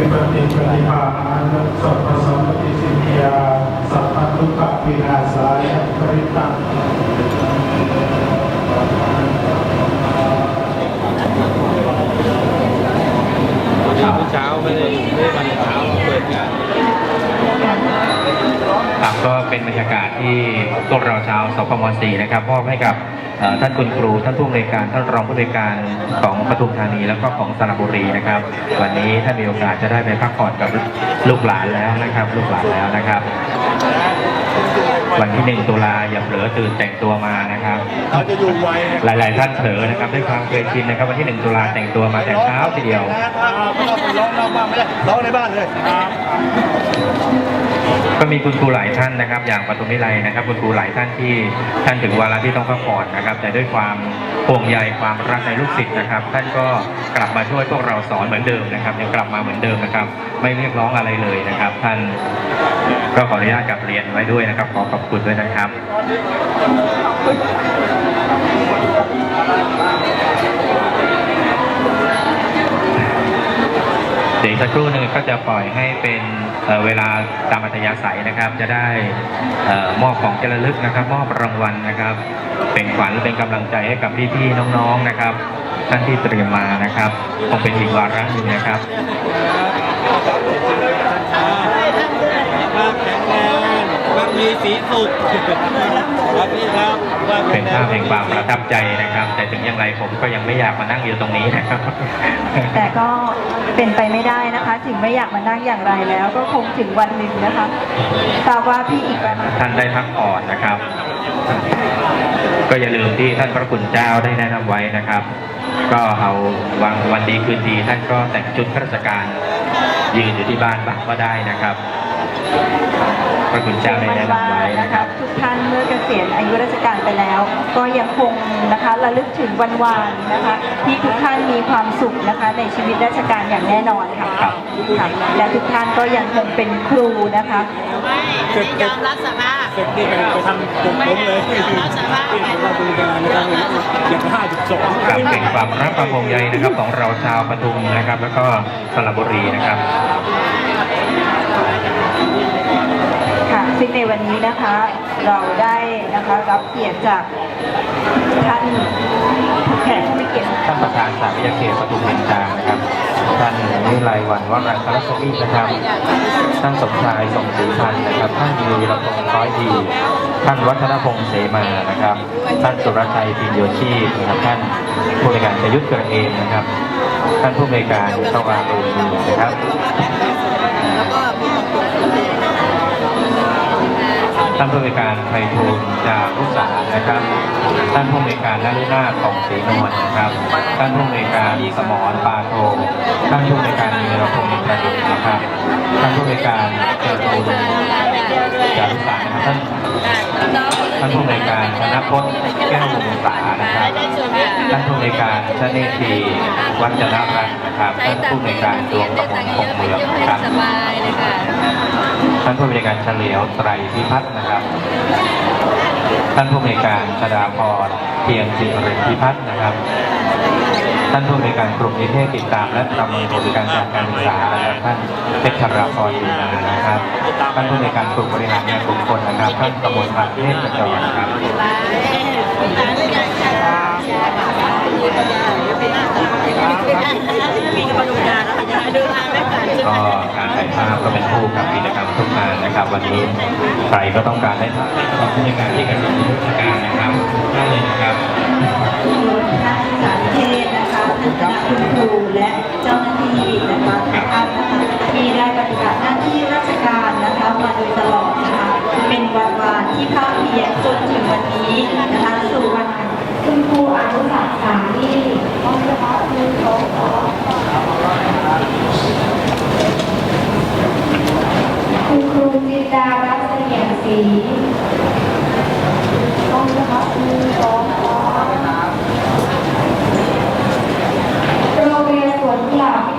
วิปัสสิปฏิภาณานุสัพพสัมปติสิทธิยาสัพพทุกขวินาศายปริตังเช้าไม่ได้ไม่ได้มาเช้าเปิดงานครับ ก็เป็นบรรยากาศที่พวกเราชาวสพม .4 นะครับมอบให้กับเอ่อท่านคุณครูท่านผู้อำนวยการท่านรองผู้อำนวยการของปทุมธานีแล้วก็ของสระบุรีนะครับ วันนี้ท่านมีโอกาสจะได้ไปพักผ่อนกับลูกหลานแล้วนะครับ ลูกหลานแล้วนะครับ วันที่หนึ่งตุลาอย่าเผลอตื่นแต่งตัวมานะครับเขาจะอยู่ไวหลายๆท่านเผลอนะครับด้วยความเคยชินนะครับ วันที่หนึ่งตุลาแต่งตัวมาแต่เช้าทีเดียวไม่ต้องไปร้องนอกบ้านไม่ได้ร้องในบ้านเลย ก็มีคุณครูหลายท่านนะครับ อย่างปฐุมวิไลนะครับ คุณครูหลายท่านที่ท่านถึงวาระที่ต้องพักผ่อนนะครับ แต่ด้วยความห่วงใยความรักในลูกศิษย์นะครับ ท่านก็กลับมาช่วยพวกเราสอนเหมือนเดิมนะครับยังกลับมาเหมือนเดิมนะครับ ไม่เรียกร้องอะไรเลยนะครับ ท่านก็ขออนุญาตกลับเรียนไว้ด้วยนะครับ ขอขอบคุณด้วยนะครับ เดี๋ยวสักครู่หนึ่งก็จะปล่อยให้เป็นเเวลาตามอัธยาศัยนะครับ จะได้มอบของเจริญลึกนะครับ มอบรางวัลนะครับ เป็นขวัญและเป็นกำลังใจให้กับพี่ๆน้องๆนะครับ ท่านที่เตรียมมานะครับคงเป็นอีกวาระหนึ่งนะครับ มีสีสุขครับพี่ครับว่าเป็นภาพแห่งความประทับใจนะครับ แต่ถึงอย่างไรผมก็ยังไม่อยากมานั่งอยู่ตรงนี้นะครับ แต่ก็เป็นไปไม่ได้นะคะถึงไม่อยากมานั่งอย่างไรแล้ว ก็คงถึงวันหนึ่งนะคะทราบว่าพี่อีกประมาณท่านได้พักผ่อนนะครับ ก็อย่าลืมที่ท่านพระคุณเจ้าได้แนะนำไว้นะครับ ก็เอาวันวันดีคืนดีท่านก็แต่งชุดข้าราชการยืนอยู่ที่บ้านบ้างก็ได้นะครับ พระคุณเจ้าได้แนะนำไว้นะครับทุกท่านเมื่อเกษียณอายุราชการไปแล้ว ก็ยังคงนะคะระลึกถึงวันวานนะคะที่ทุกท่านมีความสุขนะคะในชีวิตราชการอย่างแน่นอนค่ะครับค่ะและทุกท่านก็ยังคงเป็นครูนะคะไม่ยอมรับสภาพเสร็จนี่ไปไปทำจบล้มเลยไม่ยอมรับสภาพที่เราดูงานนะครับอย่างห้าจุดสองครับเป็นความรักความห่วงใยนะครับของเราชาวปทุมนะครับ แล้วก็สระบุรีนะครับ ซึ่งในวันนี้นะคะเราได้นะคะรับเกียรติจากท่านแขกผู้มีเกียรติท่านประธานสาวิทยาเขตปทุมเบญจางนะครับท่านวิไลวันวรังคารสมีนะครับท่านสมชายสมศรีพันธ์นะครับท่านวีรพงศ์ร้อยดีท่านวัฒนพงศ์เสมานะครับ ท่านสุรชัยปิญโยชีพนะครับท่านผู้ในการประยุทธ์เกิดเองนะครับ ท่านผู้ในการสว่างโรดีนะครับ ท่านผู้ในการไพฑูรย์จารุษานะครับ ท่านผู้ในการนรุนาถของศรีนวลนะครับ ท่านผู้ในการสมรปาโทท่านผู้ในการมีรพงศ์ประดิษฐ์นะครับ ท่านผู้ในการเจริญ จารุสานะครับท่านท่านผู้ในการธนพจน์แก้ววงศานะครับท่านผู้ในการชเนธีวัฒนรัตน์นะครับท่านผู้ในการดวงกมลคงเมืองนะครับท่านผู้บริการเฉลียวไตรพิพัฒน์นะครับ ท่านผู้บริการชดาพรเพียงสิตริพิพัฒน์นะครับ ท่านผู้บริการกลุ่มนิเทศติดตามและประเมินการจากการศึกษานะท่านเพชรราพรอยู่นะครับ ท่านผู้บริการกลุ่มบริหารงานบุคคลนะครับท่านกมลพันธ์เทพกระจรครับมีกระดูกงานแล้วค่ะดูงานไม่ผ่านก็การถ่ายภาพก็เป็นคู่กับกิจกรรมทุกงานนะครับ วันนี้ใครก็ต้องการได้ภาพของผู้บริการที่กระทรวงการนะครับได้เลยนะครับ ยตลอดนะคะเป็นวันวานที่ภาคเพียรจนถึงวันนี้นะคะสู่วันคุณครูอนุสักสามีต้องเฉพาะคุณเขาคุณครูจิตารัศน์เสียงศรีต้องเฉพาะคุณเขาโรงเรียนสวนกลับ